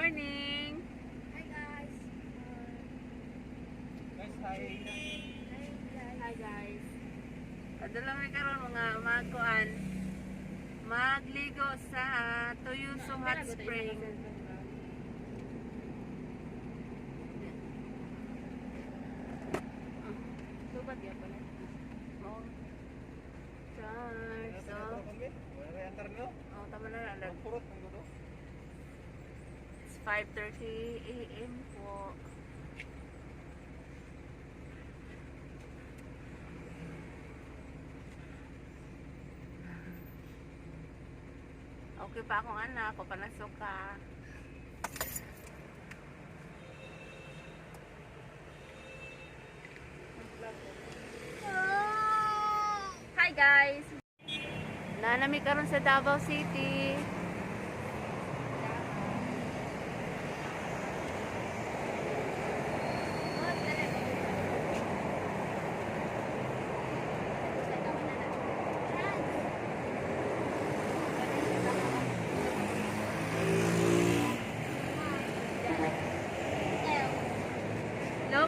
morning. Hi guys. Hi guys. Adala may karon mga magkuan. Magligo sa Tuyuso Hot Spring. Subat ya pala. Oh. Charles. So, oh, tama na lang. It's 5.30 a.m. po. Okay pa akong anak, ko panasok ka. Hi guys! Nanami karon sa Davao City.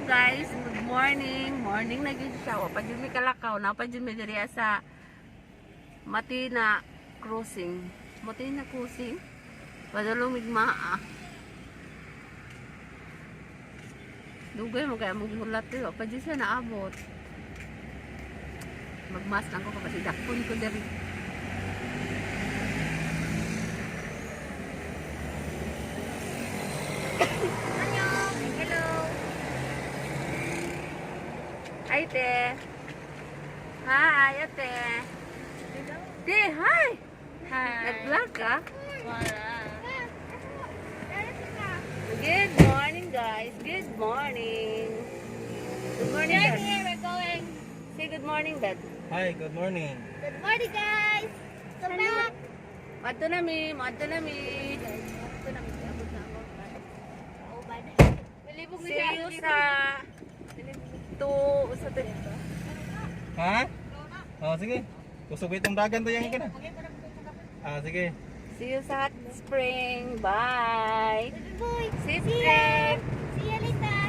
Guys, good morning. Morning na gyud siya. Jud mi kalakaw, na pa mi diri sa Matina Crossing. Matina Crossing. Padulong migma ah. Dugay mo kaya maghulat ko. Pa jud siya naabot. Magmas lang ko kapag dakpon ko diri. Hello. Ay, te. Hi, ate. Te, hi. Hi. Nag-vlog ka? Wala. Good morning, guys. Good morning. Good morning, We're here. We're going. Say good morning, Dad. Hi, good morning. Good morning, guys. Come back. Madto na mi, madto na mi. Ito na, may abot na ako. Oh, bad. See you sa to sa. Ha? Oh, sige. Kusog itong dagan to yung ikan. Ah, sige. See you sa hot spring. Bye. Baby boy. Safe See trip. ya. See you later.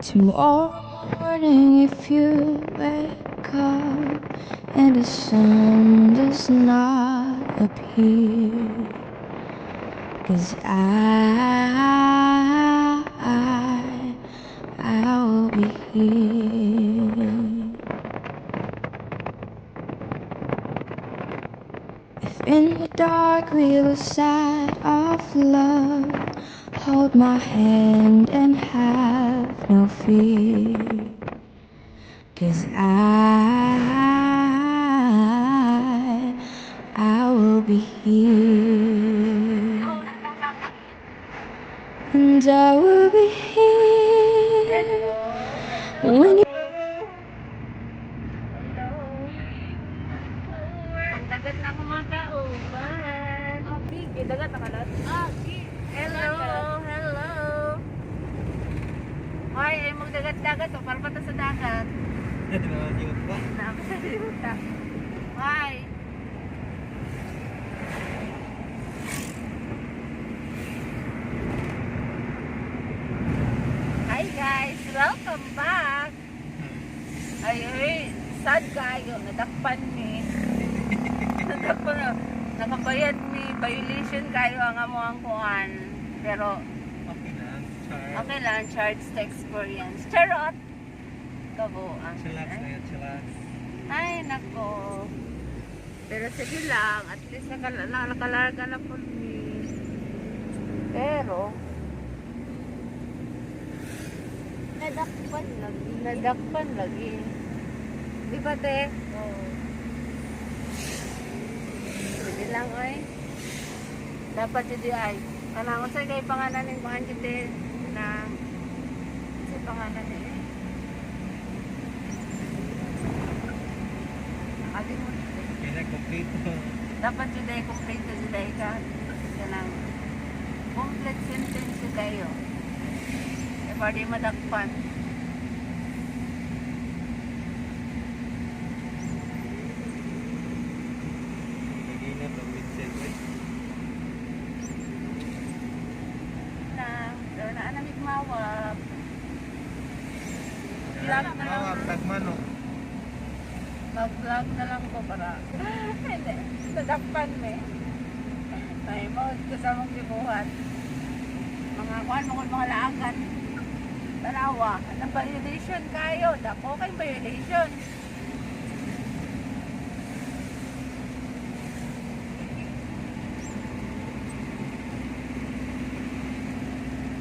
Tomorrow morning, if you wake up and the sun does not appear, cause I, I, I will be here. If in the dark we lose sight of love, hold my hand and have no fear. Cause I, ay magdagat-dagat oh, o palpata sa dagat. Nakakasiwag pa. Nakakasiwag pa. Why? Hi guys, welcome back. Hmm. Ay, ay, sad kayo, oh, nadakpan ni. nadakpan na. Oh. Nakabayad ni, violation kayo ang amuang kuhan. Pero, Char. okay lang, charge to experience. Charot! Kabuang. Chillax na yan, chillax. Ay, nako. Pero sige lang, at least nakal nakalarga na po ni. Pero, Nadakpan lagi. nadakpan lagi. Di ba, te? Oo. Sige lang, oy. Dapat yun di ay. Kanang usay kay pangalan ng mga sa pangalan eh. Adi mo. Kaya na complete. Dapat ay complete yun ay ka. Kanang complete sentence yun tayo. E pwede madakpan. Lagi na to with segue. Na, daw na anamig mawag. Vlog na lang. Mawag tagmano. Mag-vlog na lang ko para. Hindi. Nadakpan me. Ay, mo. Kasama mong gibuhat. Mga kuhan mo laagan. Tanawa. Anong violation kayo? Dako kay violation.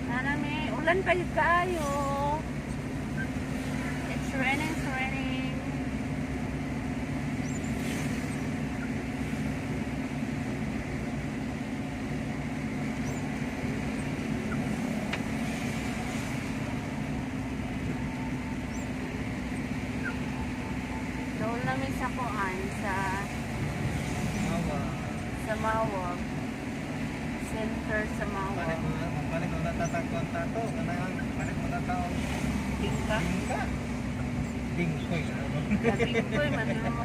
Nanami, ulan pa kayo. It's raining, it's raining. Doon namin sa kuan sa Mawag. sa Mawag. Center sa Balik Mawag. mo na, balik mo na tatagpuan tato. Kanang, balik mo na tao. Tingka. Bingka. Bingkoy. ano? Labingkoy man mo.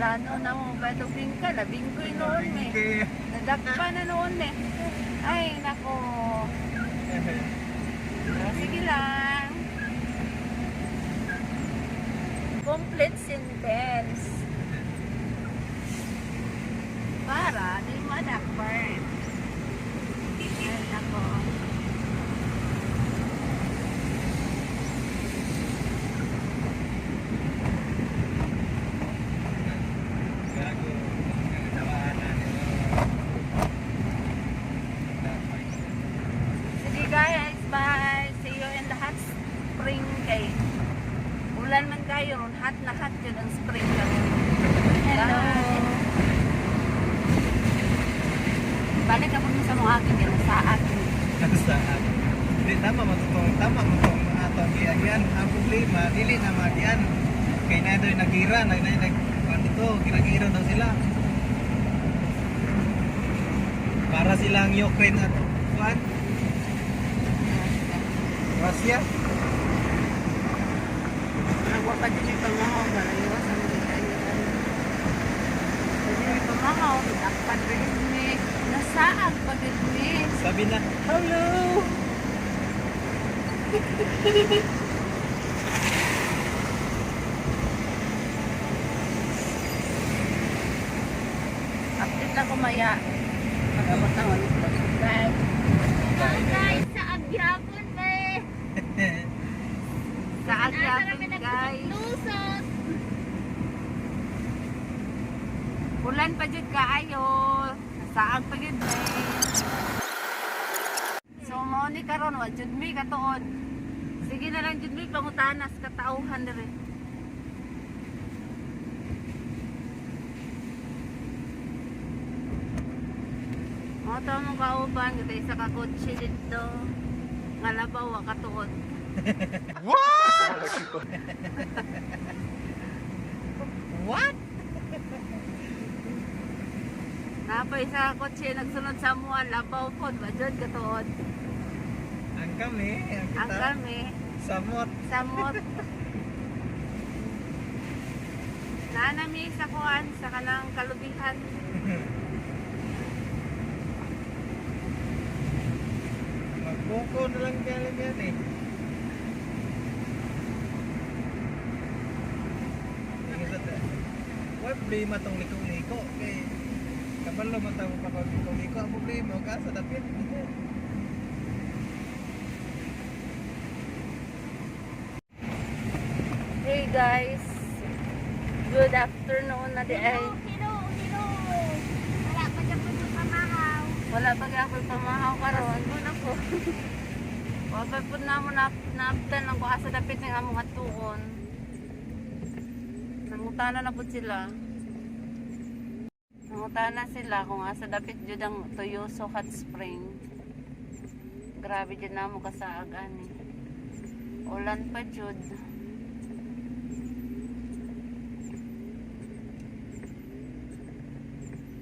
Plano na mo ito bingka? Labingkoy noon eh. Nadakpa na noon eh. Ay, nako. Pero sige lang. Complete sentence. Para di madakpan. Ay, nako. Kaya ko, nagtawanan. Sige guys, bye. See you in the hot spring kay. Ulan man kayo ron, hot na hot yun ang spring kami. Hello. Balik ako dun sa mga akin yan, sa akin. Saan? Hindi, tama mo itong, tama mo itong atong giagyan. Ang problema, dili na magian. Kaya na doon nagira, nag nag nag ano ito, ginagira daw sila. Para silang Ukraine at kuan, Russia. Nagwa pa din yung pangahaw, barayos ang kita Pwede yung pangahaw, dapat rin ni, nasaag pag ni. Sabi na, hello! Update ako maya. Magabot ang ulit ko. Guys, Guys, sa agyapon ba eh. sa agyapon guys. nagtusot. Ulan pa jud kaayo. Saag pa jud eh. So mo ni karon wa jud mi katuod. Sige na lang jud mi pangutanas katauhan diri. Mo to mo kauban kita isa ka kotse dito. Nga labaw wa katuod. What? Napay sa kotse nagsunod sa mua labaw pod wa jud katuod. Ang kami, ang kita, Ang kami samot. samot. Nanami sa kuan sa kanang kalubihan. Magbuko na lang galing yan eh. Sa- problema tong liko-liko. Kay kabalo man tayo kapag liko-liko ang problema ka sa dapit. Hey guys, good afternoon na di ay. Hilo, hilo, hilo. Wala pa po sa pamahaw. Wala pa gyapon pamahaw karon. Ano ko? Wala po na mo na naptan ang kuha sa dapit ng among atuon. Nangutana na po sila. Nangutana sila kung asa dapit jud ang Toyoso Hot Spring. Grabe jud na mo kasaagan eh. Ulan pa jud.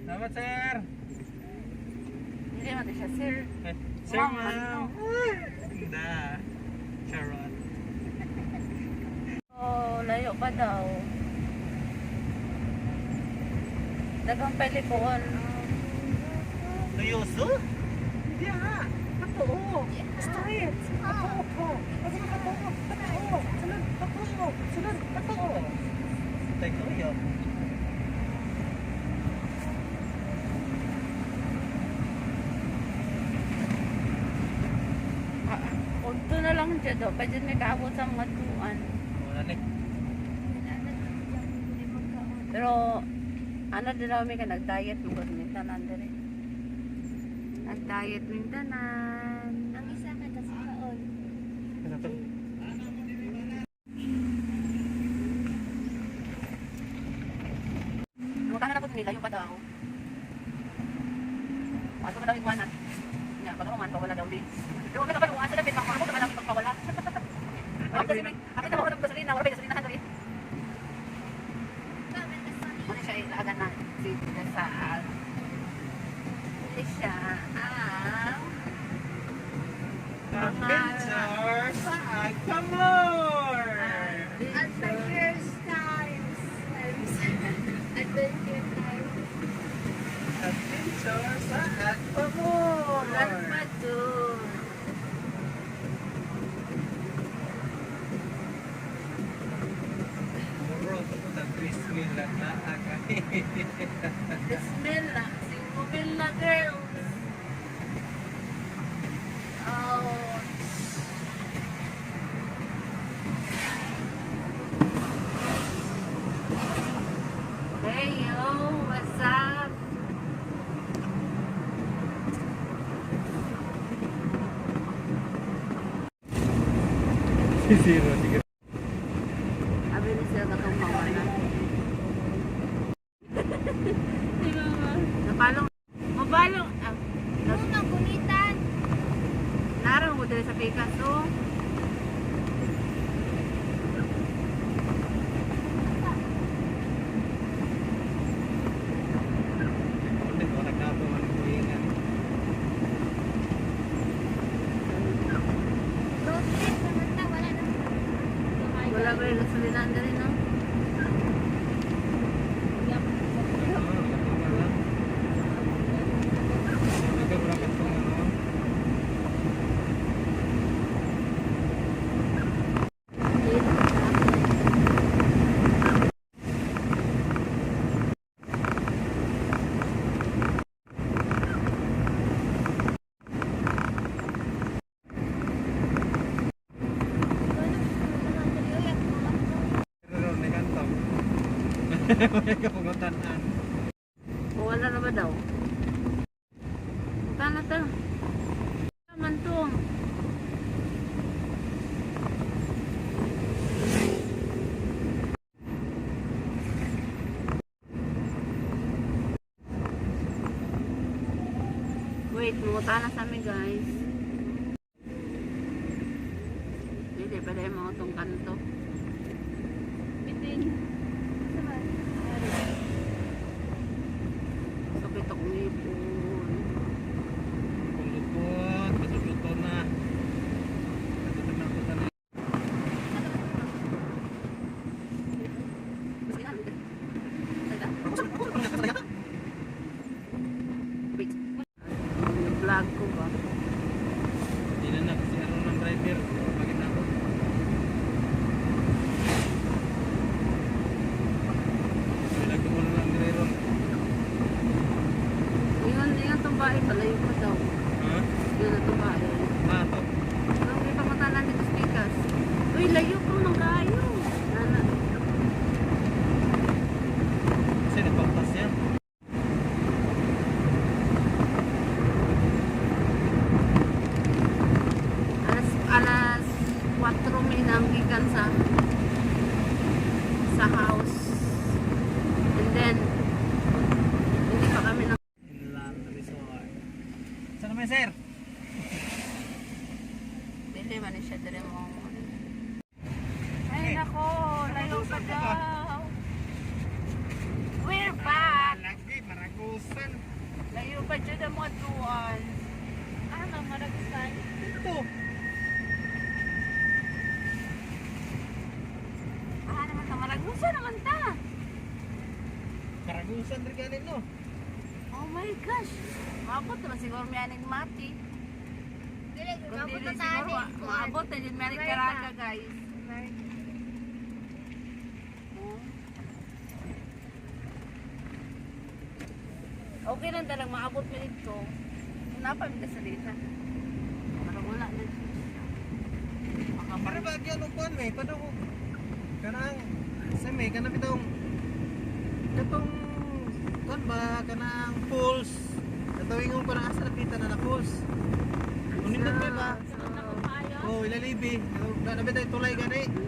Salamat sir. Hindi man siya sir. Eh, Sir Ma'am, ma'am. Ganda. Charot. Oh, layo pa daw. Dagang pelikoon. Tuyoso? Hindi nga. Totoo. Straight. Totoo. Totoo. Totoo. Totoo. Sunod. Totoo. Sunod. Totoo. Tay tuyo. Ah, Unto na lang dyan daw. Pwede may kaabot sa mga tuan. Wala ni. Pero, ano din may ka nag-diet mo gud minta nandere. Nag-diet minta nan. Ang isa ka kasi kaon. Ano? Mukha na po nila yung pa daw. Ato pa daw ikwanan. Nya, pag man pa wala daw din. Pero wala pa kung asa dapat ako ka lang pagpawala. Bakit mo ko ng gasolina, wala pa gasolina na dali. Bakit ka sorry? Muna siya ilaagan na si Desal. Muna siya ang Adventure sa Agpamor! Adventure times. Adventure times. Adventure sa Agpamor! Ulan pa dun. Muro ko po ng gristmill lang na agay. Smell na. Singmobile na girls. Oh. Hey yo, what's up? Zero, sige. Abi ni sir katong mawana. Napalong. Mabalong. Ah, Ano nang gunitan? Narang mo dali sa Picasso. Hindi ko nagkapo ang kuhingan. Road trip naman na. Wala na. Wala ba yung gasolina dali no? Yup. Pero ni kanto. May kapungutan-an. Wala na ba daw? Punta na to. Naman to. Wait, munguta na sa amin guys. 600 kanin, no? Oh my gosh! Maabot naman siguro may anigmati. Dili, maabot na oh. tayo. Maabot na din may anigkaraka, guys. Okay lang talag, maabot na dito. Napa mi sa dito. Para wala na Pero bagay anong kuhan, may? Padong, kanang, sa may, kanang bitong, katong ba ka ng pools? Natawing ko parang asa nakita na na pools. Unindot ka ba? Oo, ilalibi. Nabitay tulay gani.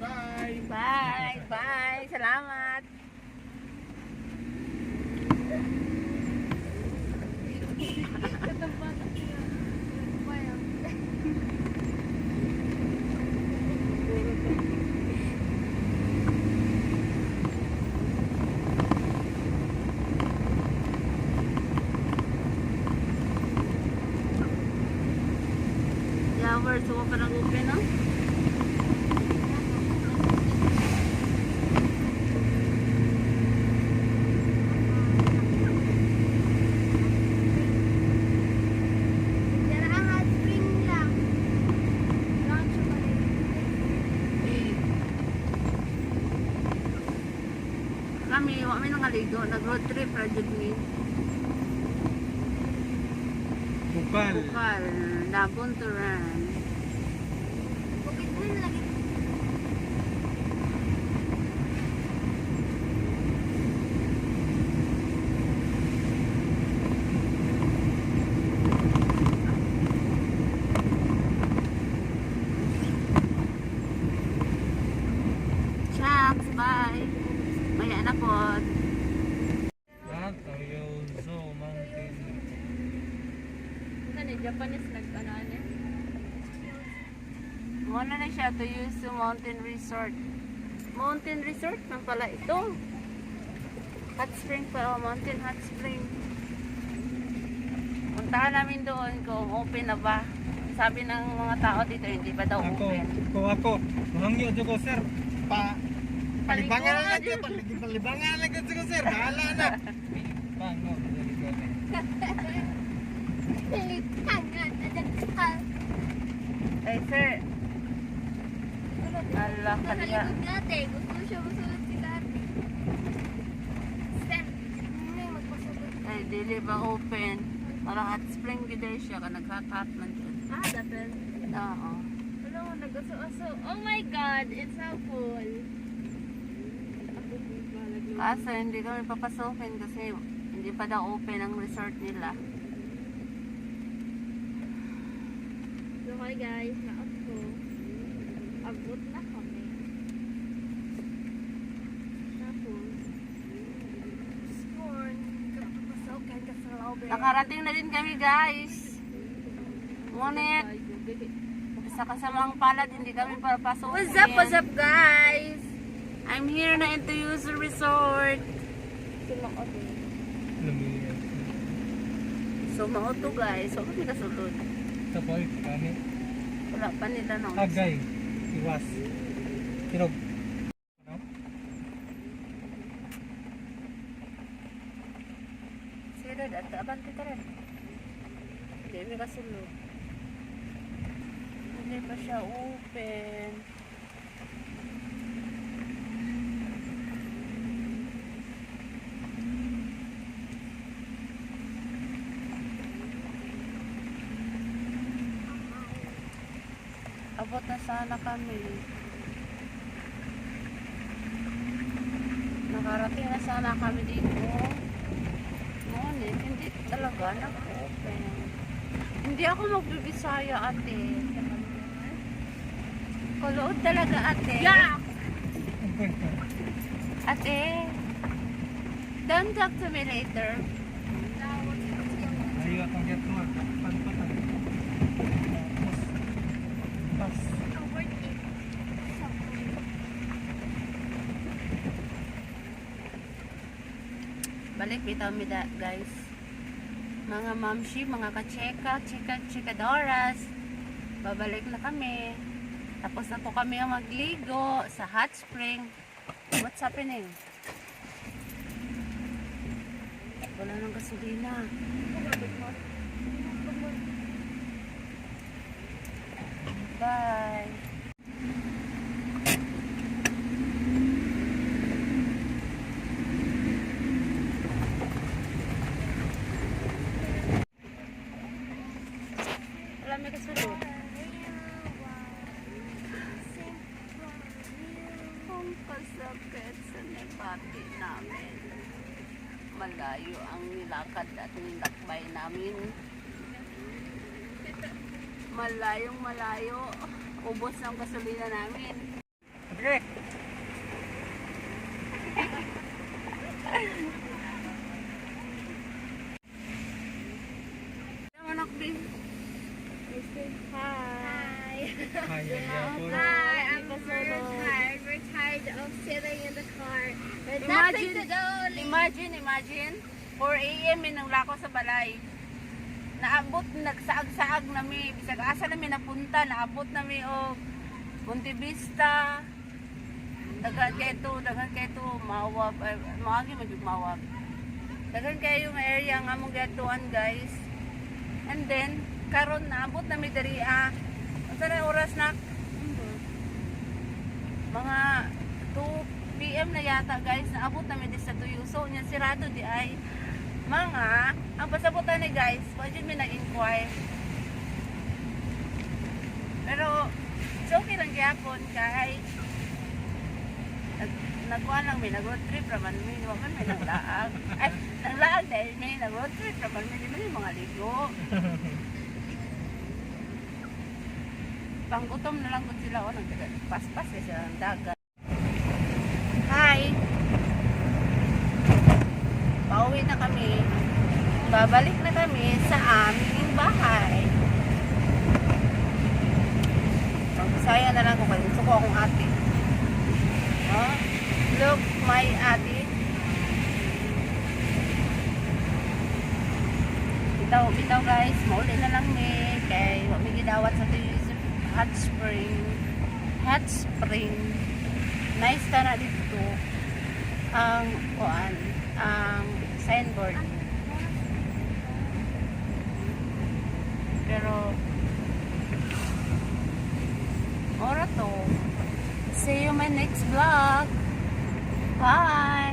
Bye! Bye! Bye! Salamat! do nag road trip ra jud mi. Bukal. Bukal. Labon. Na siya to use the mountain resort. Mountain resort man pala ito. Hot spring pa, oh, mountain hot spring. Puntahan namin doon kung open na ba. Sabi ng mga tao dito, hindi pa daw Ako, open. ko ako. Mahangyo dyan ko, sir. Pa, palibangan Palikod. lang palig- Palibangan lang dyan ko, sir. Bahala na. Pango. Tangan, adan ka. Ay, sir. Ala, Sa likod natin, gusto siya masulot si Dati. Stem, hindi. Ay, dili ba open? Para hot spring gid siya ka naghakat man dyan. Ah, dapat. Oo. Ano, nag-aso-aso. Oh my God, it's so cool. Kaso hindi kami papasokin kasi hindi pa daw open ang resort nila. So, hi guys. Abot na kami. Tapos, scorn, kapapasokin ka sa lobby. Nakarating na din kami guys. Ngunit, sa kasamang palad, hindi kami papasokin. What's up, what's up guys? I'm here na into user resort. So, mauto guys. So, kami kasulod. Sa boy, kami. Wala pa nila no. Agay. Iwas. Tirog. Ano? Sila, at abante ka rin. Hindi kami kasulod. Hindi pa siya open. Abot na sana kami. Nakarating na sana kami dito. Ngunit, hindi talaga nag-open. Hindi ako magbibisaya ate. Kulood talaga ate. Yeah! Ate. Don't talk to me later. Ayaw akong get to Balik bitaw mi da, guys. Mga mamshi, mga kacheka, chika, chikadoras. Babalik na kami. Tapos na po kami ang magligo sa hot spring. What's happening? Wala nang gasolina. Bye. Wala may kasunod. Ang kasakit sa nabati namin. Malayo ang nilakad at nilakbay namin. Malayong malayo. Ubos ng gasolina namin. Okay. Ang anak din. Hi. Ayaw ako. Hi, I'm very tired. We're tired of sitting in the car. Nothing Imagine, to do. imagine, imagine, 4 a.m. minulako sa balay. Naabot, nagsaag-saag nami, bisag asa nami napunta, naabot nami og Monte Vista. Dagan kay to, dagan kay to, mawab, ay, maagi man yung mawab. Dagan kayo yung area nga mong gatuan guys. And then, karon naabot nami diri ah. Unsa na oras na? Mga 2 PM na yata guys, naabot namin di sa Tuyuso. Nya sirado di ay mga, ang pasabutan ni guys, pwede mi nag-inquire. Pero, it's okay lang gyapon kay nag nagkuha lang may nag-road trip raman di ba man may naglaag. Ay, naglaag dahil may nag-road trip raman mi, di ba may mga ligo. Panggutom na lang gud sila oh, o nang paspas eh, sa dagat. Hi. Pauwi na kami. Babalik na kami sa aming bahay. Pagbisaya na lang kung kayo. Gusto ko akong ate. Huh? Look, my ate. bitaw bitaw guys mauli na lang ni kay wag mi gidawat hot spring. Hot spring. Nice na dito. Ang, kuan, ang signboard. Pero, ora to. See you my next vlog. Bye.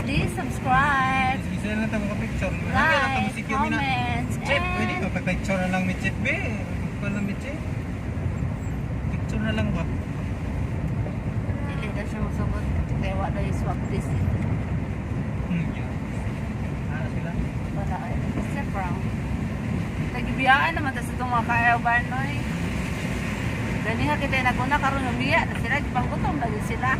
Please subscribe, Isa na lang mga picture. Na like, musik yung mina. comment, Chip, pwede and ka pa-picture na lang mi Chip, be. Mi Chip. Picture na lang ba? Dili na siya masagot. Kaya wala yung swap this. Hmm, yeah. Ano sila? Wala ay. Kasi brown. Nagibiyaan naman tas itong mga kaayawan no eh. Gani nga kita naguna karon ng biya na sila panggutom lagi sila.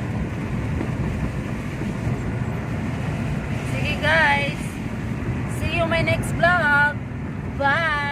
Sige guys. See you my next vlog. Bye.